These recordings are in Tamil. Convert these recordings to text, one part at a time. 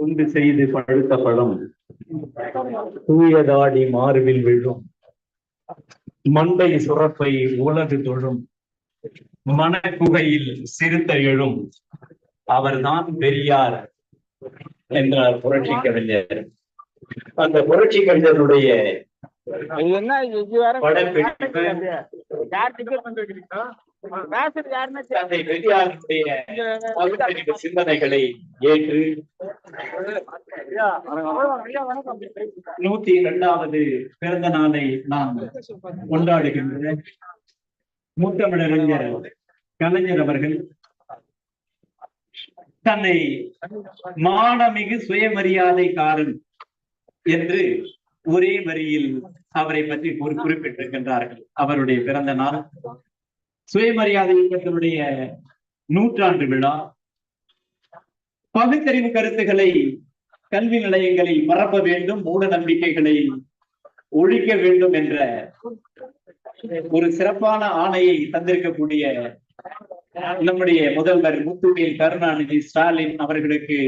துண்டு செய்து பழுத்த பழம். தூயதாடி மார்பில் விழும். மண்டை சுரப்பை உலகு தொழும். மனக்குகையில் சிறுத்த எழும். அவர்தான் பெரியார் என்றார் புரட்சி கவிஞர். அந்த புரட்சி கவிஞருடைய படப்பிடிப்பு? தந்தை பெரியாருடைய சிந்தனைகளை ஏற்று நூத்தி இரண்டாவது பிறந்த நாளை நாம் கொண்டாடுகின்ற மூத்தமிழறிஞர் கலைஞர் அவர்கள் தன்னை மானமிகு சுயமரியாதைக்காரன் என்று ஒரே வரியில் அவரை பற்றி ஒரு குறிப்பிட்டிருக்கின்றார்கள். அவருடைய பிறந்த நாள் சுயமரியாதை இயக்கத்தினுடைய நூற்றாண்டு விழா. பகுத்தறிவு கருத்துக்களை கல்வி நிலையங்களில் பரப்ப வேண்டும் மூட நம்பிக்கைகளை ஒழிக்க வேண்டும் என்ற ஒரு சிறப்பான ஆணையை தந்திருக்கக்கூடிய நம்முடைய முதல்வர் முத்துவேல் கருணாநிதி ஸ்டாலின் அவர்களுக்கு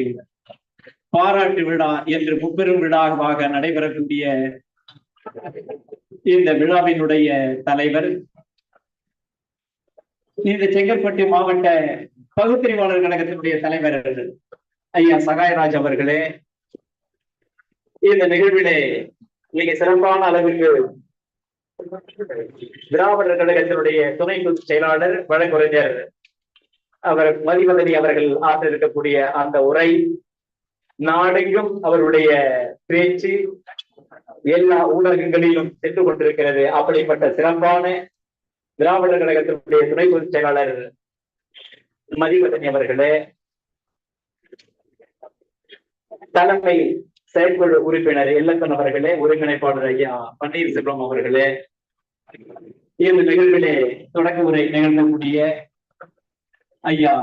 பாராட்டு விழா என்று முப்பெரும் விழாவாக நடைபெறக்கூடிய இந்த விழாவினுடைய தலைவர் இந்த செங்கற்பட்டு மாவட்ட பகுத்தறிவாளர் கழகத்தினுடைய தலைவர் ஐயா சகாயராஜ் அவர்களே இந்த நிகழ்விலே மிக சிறப்பான அளவுக்கு திராவிடர் கழகத்தினுடைய துணை செயலாளர் வழக்குரைஞர் அவர் மதிவதனி அவர்கள் ஆற்ற இருக்கக்கூடிய அந்த உரை நாடெங்கும் அவருடைய பேச்சு எல்லா ஊடகங்களிலும் சென்று கொண்டிருக்கிறது. அப்படிப்பட்ட சிறப்பான திராவிடர் கழகத்தினுடைய துணை பொதுச் செயலாளர் மதிவதனி அவர்களே தலைமை செயற்குழு உறுப்பினர் எல்லப்பன் அவர்களே ஒருங்கிணைப்பாளர் ஐயா பன்னீர்செல்வம் அவர்களே இந்த நிகழ்விலே தொடக்க உரை நிகழ்ந்தக்கூடிய ஐயா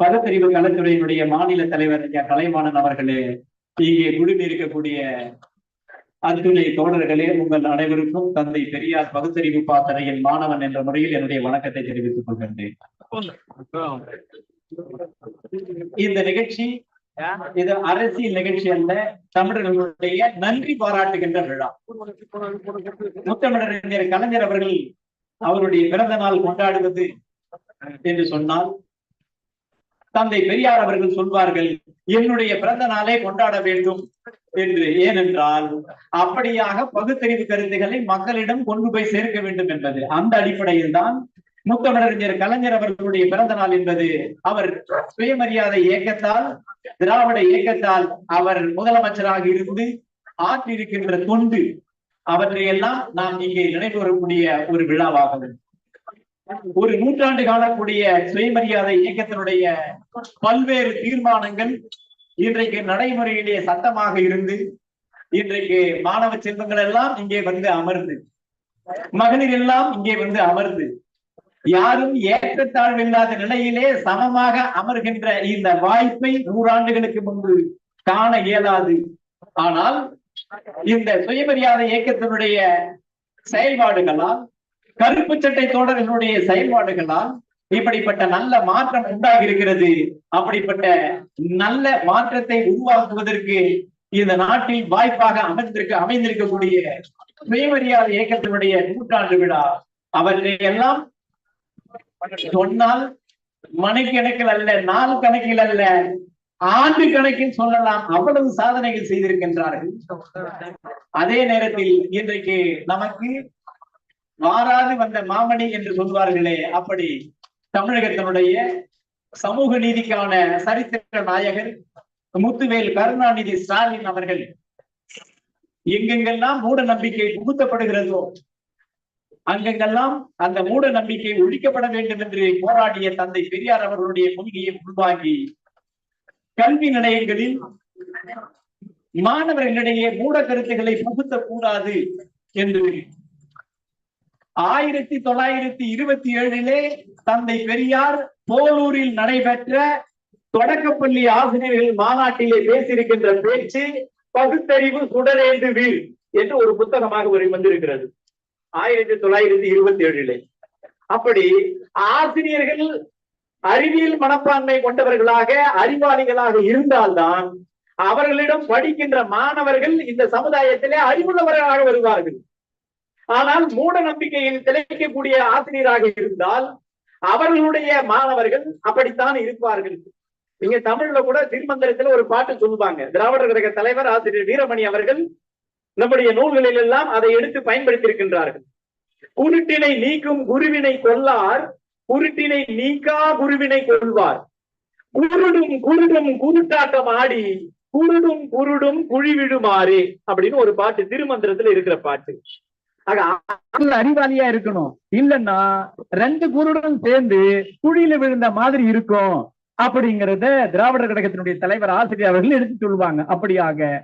பதப்பிரிவு கலைத்துறையினுடைய மாநில தலைவர் ஐயா கலைவாணன் அவர்களே இங்கே இருக்கக்கூடிய அன்புடைய தோழர்களே உங்கள் அனைவருக்கும் தந்தை பெரியார் பகுத்தறிவு பாத்தனையின் மாணவன் என்ற முறையில் என்னுடைய வணக்கத்தை தெரிவித்துக் கொள்கின்றேன். இந்த நிகழ்ச்சி இது அரசியல் நிகழ்ச்சி அல்ல தமிழர்களுடைய நன்றி பாராட்டுகின்ற விழா. முத்தமிழறிஞர் கலைஞர் அவர்கள் அவருடைய பிறந்த நாள் கொண்டாடுவது என்று சொன்னால் தந்தை பெரியார் அவர்கள் சொல்வார்கள் என்னுடைய பிறந்த நாளை கொண்டாட வேண்டும் என்று. ஏனென்றால் அப்படியாக பகுத்தறிவு கருத்துக்களை மக்களிடம் கொண்டு போய் சேர்க்க வேண்டும் என்பது அந்த அடிப்படையில் தான் முத்தமிழறிஞர் கலைஞர் அவர்களுடைய பிறந்த நாள் என்பது. அவர் சுயமரியாதை இயக்கத்தால் திராவிட இயக்கத்தால் அவர் முதலமைச்சராக இருந்து ஆற்றியிருக்கின்ற தொண்டு அவற்றையெல்லாம் நாம் இங்கே நினைவுறக்கூடிய ஒரு விழாவாகும். ஒரு நூற்றாண்டு காலக்கூடிய சுயமரியாதை இயக்கத்தினுடைய பல்வேறு தீர்மானங்கள் இன்றைக்கு நடைமுறையிலே சட்டமாக இருந்து இன்றைக்கு மாணவ செல்வங்கள் எல்லாம் இங்கே வந்து அமர்ந்து மகளிர் எல்லாம் இங்கே வந்து அமர்ந்து யாரும் ஏற்றத்தாழ்வு இல்லாத நிலையிலே சமமாக அமர்கின்ற இந்த வாய்ப்பை நூறாண்டுகளுக்கு முன்பு காண இயலாது. ஆனால் இந்த சுயமரியாதை இயக்கத்தினுடைய செயல்பாடுகளால் கருப்பு சட்டை தோழர்களுடைய செயல்பாடுகளால் இப்படிப்பட்ட நல்ல மாற்றம் உண்டாகி இருக்கிறது அப்படிப்பட்ட நல்ல மாற்றத்தை உருவாக்குவதற்கு இந்த நாட்டில் வாய்ப்பாக அமைந்திருக்க அமைந்திருக்கக்கூடிய சுயமரியாதை இயக்கத்தினுடைய நூற்றாண்டு விழா. அவற்றை எல்லாம் சொன்னால் மணிக்கணக்கில் அல்ல நாள் கணக்கில் அல்ல ஆண்டு கணக்கில் சொல்லலாம். அவ்வளவு சாதனைகள் செய்திருக்கின்றார்கள். அதே நேரத்தில் இன்றைக்கு நமக்கு மாறாது வந்த மாமணி என்று சொல்வார்களே அப்படி தமிழகத்தினுடைய சமூக நீதிக்கான சரித்திர நாயகர் முத்துவேல் கருணாநிதி ஸ்டாலின் அவர்கள் எங்கெங்கெல்லாம் மூட நம்பிக்கை புகுத்தப்படுகிறதோ அங்கெங்கெல்லாம் அந்த மூட நம்பிக்கை ஒழிக்கப்பட வேண்டும் என்று போராடிய தந்தை பெரியார் அவர்களுடைய கொள்கையை உள்வாங்கி கல்வி நிலையங்களில் மாணவர்களிடையே மூட கருத்துக்களை புகுத்தக் கூடாது என்று ஆயிரத்தி தொள்ளாயிரத்தி இருபத்தி ஏழிலே தந்தை பெரியார் போலூரில் நடைபெற்ற தொடக்கப்பள்ளி ஆசிரியர்கள் மாநாட்டிலே பேசியிருக்கின்ற பேச்சு பகுத்தறிவு சுடரேந்து வீழ் என்று ஒரு புத்தகமாக வந்திருக்கிறது. ஆயிரத்தி தொள்ளாயிரத்தி இருபத்தி ஏழிலே. அப்படி ஆசிரியர்கள் அறிவியல் மனப்பான்மை கொண்டவர்களாக அறிவாளிகளாக இருந்தால்தான் அவர்களிடம் படிக்கின்ற மாணவர்கள் இந்த சமுதாயத்திலே அறிவுள்ளவர்களாக வருவார்கள். ஆனால் மூட நம்பிக்கையில் திளைக்கக்கூடிய ஆசிரியராக இருந்தால் அவர்களுடைய மாணவர்கள் அப்படித்தான் இருப்பார்கள். நீங்க தமிழ்ல கூட திருமந்திரத்துல ஒரு பாட்டு சொல்லுவாங்க. திராவிடர் கழக தலைவர் ஆசிரியர் வீரமணி அவர்கள் நம்முடைய நூல்களில் எல்லாம் அதை எடுத்து பயன்படுத்தி இருக்கின்றார்கள் குருட்டினை நீக்கும் குருவினை கொல்லார் குருட்டினை நீக்கா குருவினை கொள்வார் குருடும் குருடும் குருட்டாட்டம் ஆடி குருடும் குருடும் குழிவிடுமாறு அப்படின்னு ஒரு பாட்டு திருமந்திரத்துல இருக்கிற பாட்டு. அறிவாளியா இருக்கணும். இல்லன்னா ரெண்டு குருடன் சேர்ந்து குழியில விழுந்த மாதிரி இருக்கும் அப்படிங்கறத திராவிடர் கழகத்தினுடைய தலைவர் ஆசிரியர் அவர்கள் எடுத்து சொல்லுவாங்க. அப்படியாக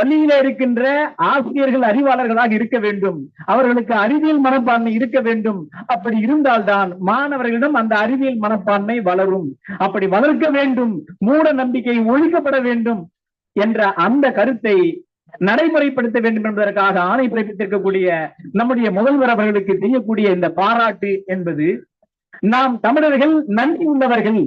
பள்ளியில இருக்கின்ற ஆசிரியர்கள் அறிவாளர்களாக இருக்க வேண்டும். அவர்களுக்கு அறிவியல் மனப்பான்மை இருக்க வேண்டும். அப்படி இருந்தால்தான் மாணவர்களிடம் அந்த அறிவியல் மனப்பான்மை வளரும். அப்படி வளர்க்க வேண்டும். மூட நம்பிக்கை ஒழிக்கப்பட வேண்டும் என்ற அந்த கருத்தை நடைமுறைப்படுத்த வேண்டும் என்பதற்காக ஆணை பிறப்பித்திருக்கக்கூடிய நம்முடைய முதல்வர் அவர்களுக்கு செய்யக்கூடிய இந்த பாராட்டு என்பது நாம் தமிழர்கள் நன்றி உள்ளவர்கள்.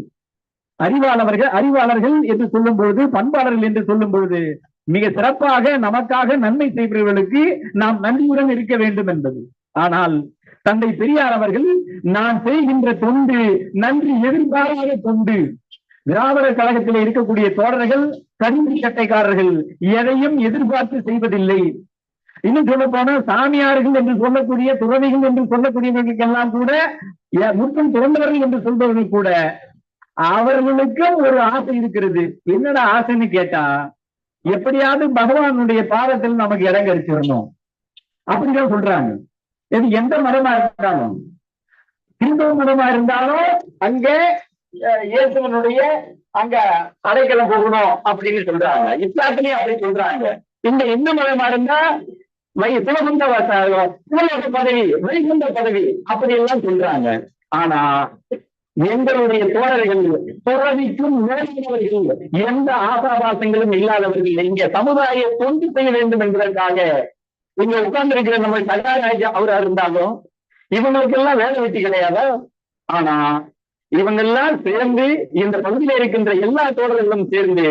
அறிவாளர்கள் அறிவாளர்கள் என்று சொல்லும் பொழுது பண்பாளர்கள் என்று சொல்லும் பொழுது மிக சிறப்பாக நமக்காக நன்மை செய்பவர்களுக்கு நாம் நன்றியுடன் இருக்க வேண்டும் என்பது. ஆனால் தந்தை பெரியார் அவர்கள் நான் செய்கின்ற தொண்டு நன்றி எதிர்பாராத தொண்டு. திராவிடர் கழகத்தில் இருக்கக்கூடிய தோழர்கள் கரும்பு சட்டைக்காரர்கள் எதையும் எதிர்பார்த்து செய்வதில்லை. இன்னும் சொல்ல போனா சாமியார்கள் என்று சொல்லக்கூடிய துறவிகள் என்று சொல்லக்கூடியவர்களுக்கெல்லாம் கூட முற்றும் திறந்தவர்கள் என்று சொல்பவர்கள் கூட அவர்களுக்கும் ஒரு ஆசை இருக்கிறது. என்னடா ஆசைன்னு கேட்டா எப்படியாவது பகவானுடைய பாதத்தில் நமக்கு இடம் கிடைச்சிடணும் அப்படிதான் சொல்றாங்க. இது எந்த மதமா இருந்தாலும் இந்து மதமா இருந்தாலும் அங்கே இயேசுவனுடைய அங்க அடைக்கலம் போகணும் அப்படின்னு சொல்றாங்க. இஸ்லாத்திலேயே அப்படி சொல்றாங்க. இந்த இந்து மதமா இருந்தா வை சிவகுந்த சிவலோக பதவி வைகுந்த பதவி அப்படி எல்லாம் சொல்றாங்க. ஆனா எங்களுடைய தோழர்கள் துறவிக்கும் மேலானவர்கள் எந்த ஆசாபாசங்களும் இல்லாதவர்கள் இங்க சமுதாய தொண்டு செய்ய வேண்டும் என்பதற்காக இங்க உட்கார்ந்து இருக்கிற நம்ம சகாராஜா அவரா இருந்தாலும் இவங்களுக்கெல்லாம் வேலை வெட்டி கிடையாதோ? ஆனா இவங்க எல்லாம் சேர்ந்து இந்த பகுதியில இருக்கின்ற எல்லா தோழர்களும் சேர்ந்து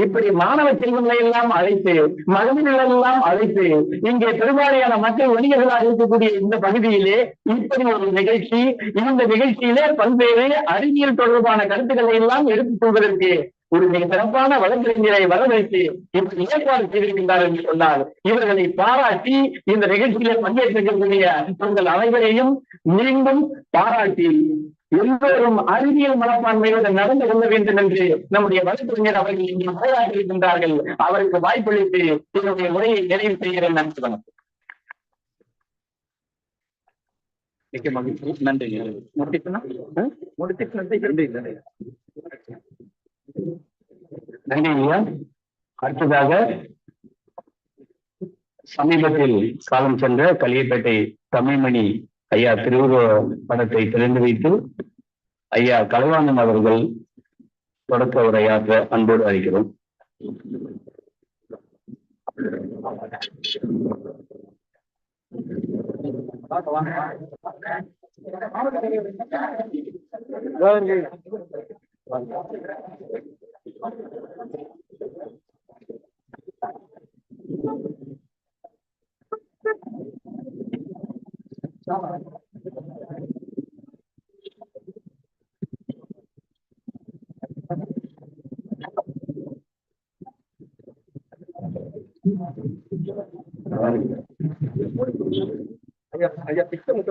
இப்படி மாணவ செல்வங்களை எல்லாம் அழைத்து மகளிர்கள் எல்லாம் அழைத்து இங்கே பெரும்பாலான மக்கள் வணிகர்களாக இருக்கக்கூடிய இந்த பகுதியிலே இப்படி ஒரு நிகழ்ச்சி இந்த நிகழ்ச்சியிலே பல்வேறு அறிவியல் தொடர்பான கருத்துக்களை எல்லாம் எடுத்துக் கொள்வதற்கு ஒரு மிக சிறப்பான வழக்கறிஞரை வரவேற்று இப்படி ஏற்பாடு செய்திருக்கின்றார் என்று சொன்னால் இவர்களை பாராட்டி இந்த நிகழ்ச்சியிலே பங்கேற்றிருக்கக்கூடிய உங்கள் அனைவரையும் மீண்டும் பாராட்டி எல்லோரும் அறிவியல் மனப்பான்மையோடு நடந்து கொள்ள வேண்டும் என்று நம்முடைய வழக்கறிஞர் அவர்கள் இங்கே போராட்டியிருக்கின்றார்கள் அவருக்கு வாய்ப்பளித்து என்னுடைய உரையை நிறைவு செய்கிறேன். நன்றி வணக்கம். மிக்க மகிழ்ச்சி. நன்றி. முடிச்சுக்கணும்? முடிச்சுட்டு நன்றி நன்றி நன்றி ஐயா அடுத்ததாக சமீபத்தில் காலம் சென்ற கலியப்பேட்டை தமிழ்மணி ஐயா திருவுருவ படத்தை திறந்து வைத்து ஐயா கலைவாணன் அவர்கள் தொடக்க உரையாற்ற அன்போடு அழைக்கிறோம்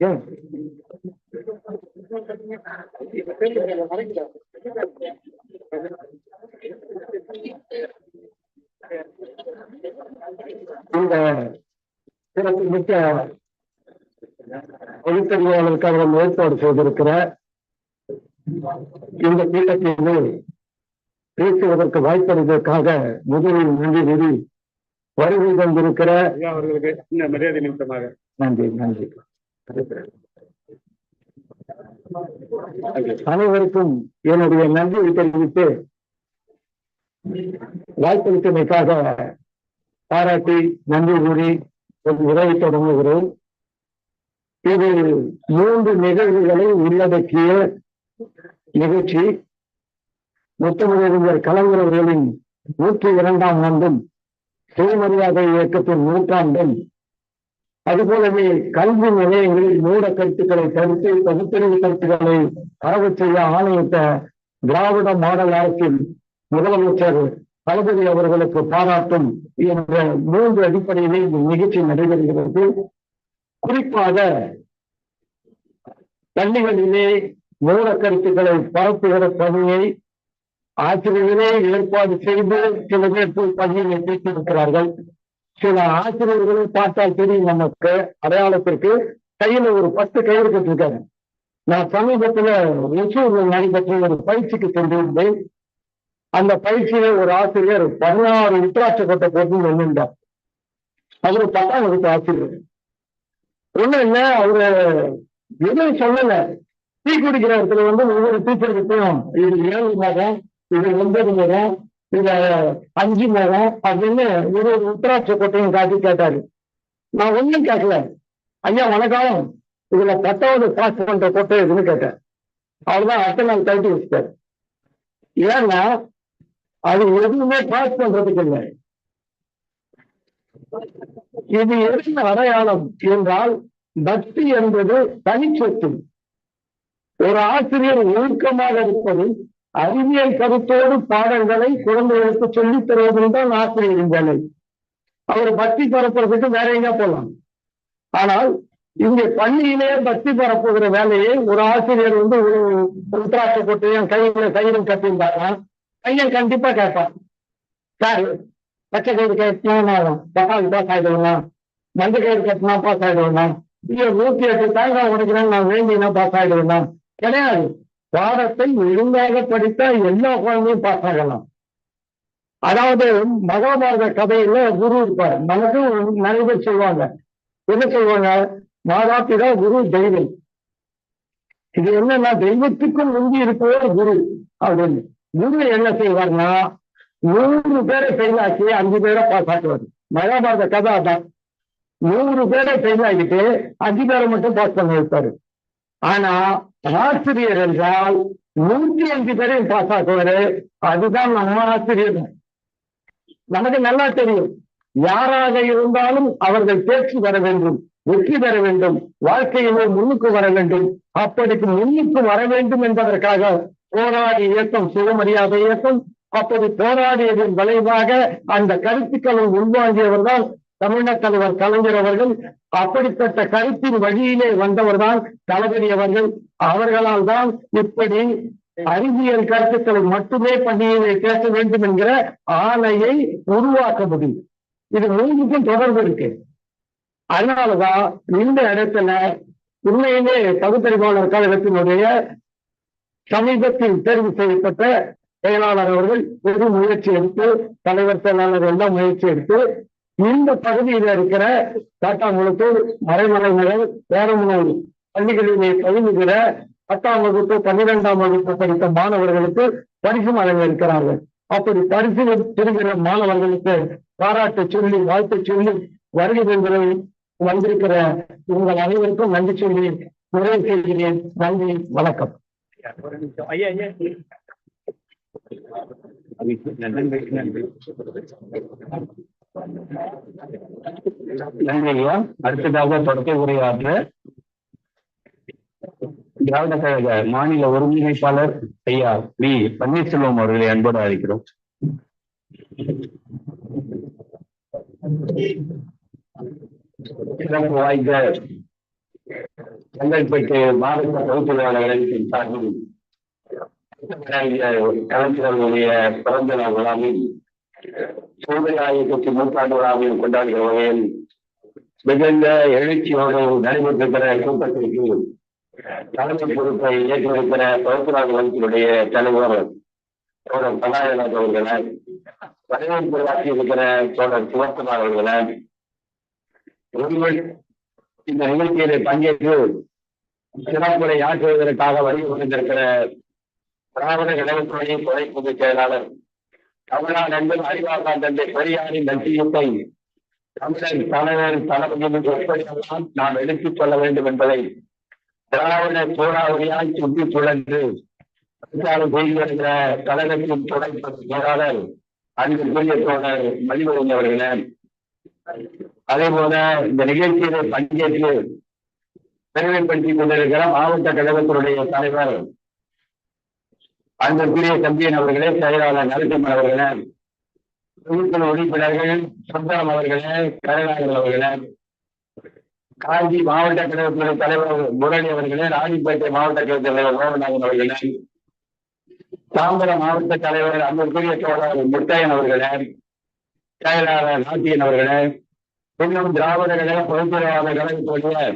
ஏன்? இந்த சிறப்பு மிக்க எழுத்தறிவாளருக்காக ஏற்பாடு செய்திருக்கிற இந்த கூட்டத்தினை பேசுவதற்கு வாய்ப்பளிப்பதற்காக முதலில் நன்றி நிதி வருகை தந்திருக்கிற அவர்களுக்கு இந்த மரியாதை நிமித்தமாக. நன்றி நன்றி. அனைவருக்கும் என்னுடைய நன்றியை தெரிவித்து வாய்ப்பளித்தமைக்காக பாராட்டி நன்றி கூறி ஒரு உரையை தொடங்குகிறேன். இது மூன்று நிகழ்வுகளை உள்ளடக்கிய நிகழ்ச்சி முத்தமிழறிஞர் கலைஞர் அவர்களின் நூற்றி இரண்டாம் ஆண்டும் சுயமரியாதை இயக்கத்தின் நூற்றாண்டும் அதுபோலவே கல்வி நிலையங்களில் மூட கருத்துக்களை தடுத்து பகுத்தறிவு கருத்துக்களை பரவச் செய்ய ஆணையிட்ட திராவிட மாடல் அரசின் முதலமைச்சர் தளபதி அவர்களுக்கு பாராட்டும் என்ற மூன்று அடிப்படையிலே இந்த நிகழ்ச்சி நடைபெறுகிறது. குறிப்பாக பள்ளிகளிலே மூல கருத்துக்களை பரப்புகிற பணியை ஆசிரியர்களே ஏற்பாடு செய்து சில பேர் பள்ளியில் வைத்திருக்கிறார்கள் சில ஆசிரியர்களை பார்த்தால் தெரியும் நமக்கு அடையாளத்திற்கு. கையில ஒரு பத்து கயிறு கட்டிருக்காரு நான் சமீபத்துல ஒசூரில் நடைபெற்ற ஒரு பயிற்சிக்கு சென்றிருந்தேன். அந்த பயிற்சியில ஒரு ஆசிரியர் பதினாறு உத்தராட்ச கொட்டை போட்டு நின்றுட்டார் அவரு பத்தாம் வகுப்பு ஆசிரியர். ஒண்ணு இல்ல அவரு எதுவும் சொல்லல. டீ குடிக்கிற இடத்துல வந்து ஒவ்வொரு டீச்சருக்கும் இது ஏழு இது ஒன்பது முகம் இது அஞ்சு முகம் அப்படின்னு ஒரு உத்தராட்ச கொட்டையும் காட்டி கேட்டாரு. நான் ஒண்ணும் கேட்கல. ஐயா வணக்கம். இதுல பத்தாவது பாஸ் பண்ற கொட்டை எதுன்னு கேட்டேன். அவ்வளவுதான் அடுத்த நாள் கழட்டி வச்சுட்டாரு ஏன்னா அது எதுவுமே பாஸ் பண்றதுக்கு இல்லை. இது என்ன அடையாளம் என்றால் பக்தி என்பது தனிச்சொத்து. ஒரு ஆசிரியர் ஒழுக்கமாக இருப்பது அறிவியல் கருத்தோடு பாடங்களை குழந்தைகளுக்கு சொல்லித் தருவதும் தான் ஆசிரியரின் வேலை. அவர் பக்தி பரப்புறதுக்கு வேற எங்க போலாம்? ஆனால் இங்க பள்ளியிலே பக்தி பரப்புகிற வேலையை ஒரு ஆசிரியர் வந்து ஒரு உத்தராட்ச கொட்டையும் கையில கயிறும் கட்டியிருந்தாருன்னா பையன் கண்டிப்பா கேட்பான். சார் பச்சை கயிறு கட்டினா பாஸ் ஆயிடுவேன்? மஞ்சள் கயிறு கட்டினா பாஸ் ஆயிடுவேன்? இல்ல நூத்தி எட்டு தேங்காய் உடைக்கிறேன் நான் வேண்டினா பாஸ் ஆயிடுவேன்? கிடையாது. பாடத்தை ஒழுங்காக படித்தா எல்லா குழந்தையும் பாஸ் ஆகலாம். அதாவது மகாபாரத கதையில குரு இருப்பார். நமக்கும் நிறைய பேர் சொல்லுவாங்க என்ன சொல்லுவாங்க மாதா பிதா குரு தெய்வம். இது என்னன்னா தெய்வத்துக்கும் முந்தி இருப்பவர் குரு அப்படின்னு. குரு என்ன செய்வார்னா நூறு பேரை ஃபெயில் ஆக்கி அஞ்சு பேரை பாஸ் ஆக்குவார். மகாபாரத கதை அதான். நூறு பேரை ஃபெயில் ஆகிட்டு அஞ்சு பேரை மட்டும் பாஸ் பண்ண வைப்பாரு. ஆனா ஆசிரியர் என்றால் நூற்றி அஞ்சு பேரையும் பாஸ் ஆக்குவாரு அதுதான் நம்ம ஆசிரியர். நமக்கு நல்லா தெரியும். யாராக இருந்தாலும் அவர்கள் தேர்ச்சி பெற வேண்டும் வெற்றி பெற வேண்டும் வாழ்க்கையிலே முன்னுக்கு வர வேண்டும். அப்படிக்கு முன்னுக்கு வர வேண்டும் என்பதற்காக போராடி இயக்கம் சுயமரியாதை இயக்கம் அப்படி போராடியதன் விளைவாக அந்த கருத்துக்களை உள்வாங்கியவர்தான் தமிழக தலைவர் கலைஞர் அவர்கள் அப்படிப்பட்ட கருத்தின் வழியிலே வந்தவர்தான் தளபதி அவர்கள். அவர்களால் தான் இப்படி அறிவியல் கருத்துக்களை மட்டுமே பண்டிகையை பேச வேண்டும் என்கிற ஆணையை உருவாக்க முடியும். இது மூன்றுக்கும் தொடர்பு இருக்கு. அதனாலதான் இந்த இடத்துல உண்மையிலே பகுத்தறிவாளர் கழகத்தினுடைய சமீபத்தில் தேர்வு செய்யப்பட்ட செயலாளர் அவர்கள் பெரும் முயற்சி எடுத்து தலைவர் செயலாளர் எல்லாம் முயற்சி எடுத்து இந்த பகுதியில் இருக்கிற காட்டாங்குளத்தூர் மறைமலை நகர் பேரமனூர் பள்ளிகளிலே பயிலுகிற பத்தாம் வகுப்பு பன்னிரெண்டாம் வகுப்பு படித்த மாணவர்களுக்கு பரிசு வழங்க இருக்கிறார்கள் அப்படி பரிசு பெறுகிற மாணவர்களுக்கு பாராட்டு சொல்லி வாழ்த்து சொல்லி வருகிறதை வந்திருக்கிற உங்கள் அனைவருக்கும் நன்றி சொல்லி நிறைவு செய்கிறேன். நன்றி வணக்கம். ஒரு நிமிஷம் ஐயா. ஐயா நன்றி. ஐயா அடுத்ததாக தொடக்க உரையாற்ற திராவிட கழக மாநில ஒருங்கிணைப்பாளர் ஐயா வி பன்னீர்செல்வம் அவர்களை அன்போடு அழைக்கிறோம். வாய்ந்த செங்கல்பட்டு மாவட்ட பொதுச்செயலாளர்களின் சார்பில் கலைஞர்களுடைய பிறந்த நாள் விழாவில் சோதனை நூற்றாண்டு விழாவில் கொண்டாடுகிற வகையில் மிகுந்த எழுச்சியோடு நடைபெற்றிருக்கிற கூட்டத்திற்கு தலைமை பொறுப்பை ஏற்றிருக்கிற பகுப்புராஜ் வங்கியினுடைய தலைவர் தோழர் கலாயநாத் அவர்களை வரவேற்பு ஆற்றி இருக்கிற தோழர் சிவக்குமார் அவர்களை இந்த நிகழ்ச்சியிலே பங்கேற்று சிறப்புரை ஆற்றுவதற்காக வருகை புரிந்திருக்கிற திராவிட கழகத்துடைய துணை பொதுச் செயலாளர் கமலா நண்பன் அறிவாசான் தந்தை பெரியாரின் லட்சியத்தை தமிழர் தலைவர் என்று எப்படியெல்லாம் நாம் எடுத்துக் கொள்ள வேண்டும் என்பதை திராவிட சூறாவளியாய் சுற்றி சுழன்று பிரச்சாரம் செய்து வருகிற கழகத்தின் துணை செயலாளர் அன்புக்குரிய தோழர் மதிவதன் அவர்களே. அதே போல இந்த நிகழ்ச்சியில பங்கேற்று பெருமைப்படுத்திக் கொண்டிருக்கிற மாவட்ட கழகத்தினுடைய தலைவர் அன்பிற்குரிய தம்பியன் அவர்களே செயலாளர் நரசிம்மன் அவர்களே குழுக்கள் உறுப்பினர்கள் சுந்தரம் அவர்களே கருணாகர் அவர்களே காஞ்சி மாவட்ட கழகத்துறை தலைவர் முரளி அவர்களே ராணிப்பேட்டை மாவட்ட கழக தலைவர் மோகநாதன் அவர்களே தாம்பரம் மாவட்ட தலைவர் அன்பிற்குரிய தோழர் முட்டையன் அவர்களே செயலாளர் நாட்டியன் அவர்களே இன்னும் திராவிட கழக பொதுத்துறையாளர் கழகத்துடைய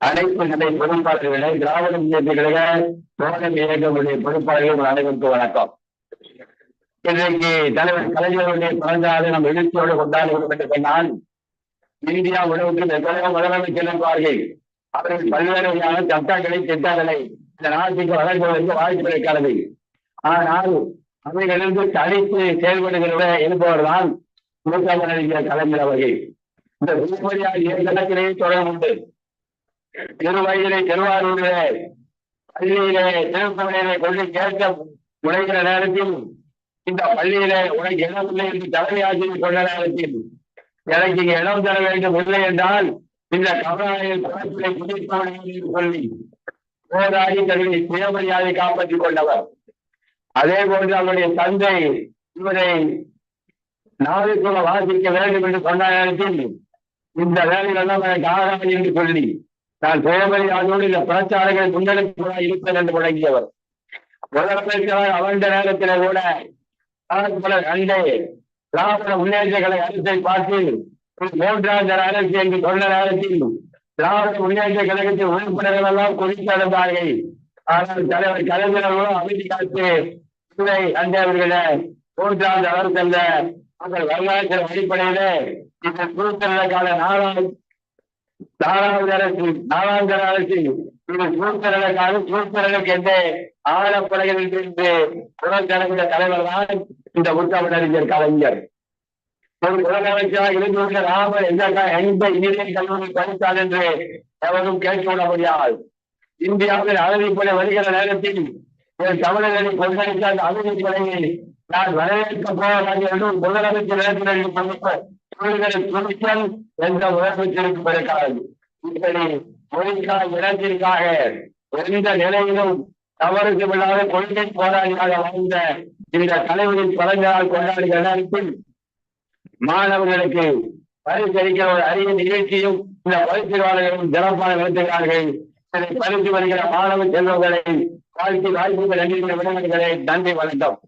அனைத்து நிலை பொறுப்பாளர்களே திராவிட முன்னேற்ற கழக இயக்கமுடைய பொறுப்பாளர்கள் அனைவருக்கும் வணக்கம். இன்றைக்கு தலைவர் கலைஞருடைய பிறந்த நாளை நாம் எழுச்சியோடு கொண்டாடுகிறோம் என்று சொன்னால் இந்தியா உலகத்தில் எவ்வளவு முதலமைச்சர் இருப்பார்கள். அவர்கள் பல்வேறு வகையான சட்டங்களை திட்டங்களை இந்த நாட்டுக்கு வழங்குவதற்கு வாய்ப்பு இருக்கிறது ஆனால் அவைகளிலிருந்து தனித்து செயல்படுகிற இருப்பவர்தான் மூத்தமரிய கலைஞர் அவர்கள். இந்த விடுமுறையால் ஏற்கனவே தொடர்பு உண்டு இரு திருவாரூரிலே பள்ளியிலே திருப்பள்ளியிலே கொண்டு கேட்க உழைக்கிற நேரத்தில் இந்த பள்ளியிலே உனக்கு இடம் இல்லை என்று தலைமை ஆசிரியர் சொன்ன நேரத்தில் எனக்கு இங்கே இடம் தர வேண்டும் இல்லை என்றால் இந்த கமலாயில் பணத்திலே குதிப்பவன் சொல்லி போராடி தன்னுடைய சுயமரியாதை காப்பாற்றிக் கொண்டவர். அதே போன்று அவருடைய தந்தை இவரை நாளுக்குள்ள வாசிக்க வேண்டும் என்று சொன்ன நேரத்தில் இந்த வேலையில் எல்லாம் எனக்கு ஆகாது என்று சொல்லி நான் சுயமரியாதையோடு இந்த பிரச்சாரங்களை முன்னெடுப்பதாக இருப்பேன் என்று முழங்கியவர். முதலமைச்சராக அமர்ந்த நேரத்தில் கூட பல கண்டே திராவிட முன்னேற்றங்களை அரசை பார்த்து மூன்றாம் தர அரசு என்று சொன்ன நேரத்தில் திராவிட முன்னேற்ற கழகத்தின் உறுப்பினர்கள் எல்லாம் குறித்து நடந்தார்கள். ஆனால் தலைவர் கலைஞர்களோ அமைதி காத்து துணை அந்தவர்களே மூன்றாம் அரசு அல்ல அவர்கள் வரலாற்று அடிப்படையில இந்த குழுக்களுக்கான நாலாம் நாலாவது அரசு நாலாந்தர அரசு இது சூழ்நிலைக்கான சூழ்நிலைக்கு எந்த ஆழப்படுகிறது என்று குரல் தலைவர் தலைவர் தான் இந்த முத்தமிழறிஞர் கலைஞர். ஒரு முதலமைச்சராக இருந்துள்ள ராமர் எந்த எந்த இனிதே கல்லூரி படித்தார் என்று எவரும் கேட்டுவிட முடியாது. இந்தியாவில் அகதிப்படை வருகிற நேரத்தில் ஒரு தமிழர்களை கொந்தளித்த அந்த அகதிப்படையை நான் வரவேற்க போவதாக முதலமைச்சர் நேரத்தில் தொழில்களை துணிச்சல் என்ற முதலமைச்சருக்கு பிறக்காது இப்படி மொழிக்காக இனத்திற்காக எந்த நிலையிலும் தவறுக்கு விடாத கொள்கை போராளியாக வாழ்ந்த இந்த தலைவரின் பிறந்த நாள் கொண்டாடுகிற நேரத்தில் மாணவர்களுக்கு பரிசளிக்கிற ஒரு அரிய நிகழ்ச்சியும் இந்த பரிசுவாளர்களும் சிறப்பாக நடத்துகிறார்கள். இதை பரிசு வருகிற மாணவ செல்வங்களை வாழ்க்கை வாய்ப்புகள் அளிக்கிற விடயங்களை நன்றி வணக்கம்.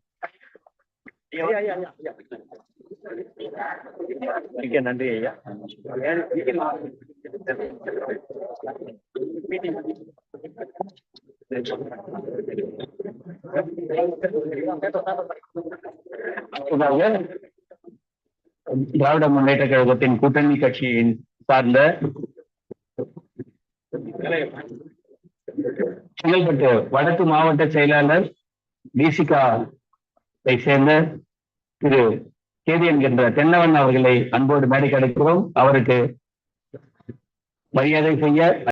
மிக்க நன்றி ஐயா. திராவிட முன்னேற்ற கழகத்தின் கூட்டணி கட்சியின் சார்ந்த செங்கல்பட்டு வடக்கு மாவட்ட செயலாளர் டிசிகா சேர்ந்த திரு தேதி என்கின்ற தென்னவன் அவர்களை அன்போடு மேடைக்கு அழைக்கிறோம். அவருக்கு மரியாதை செய்ய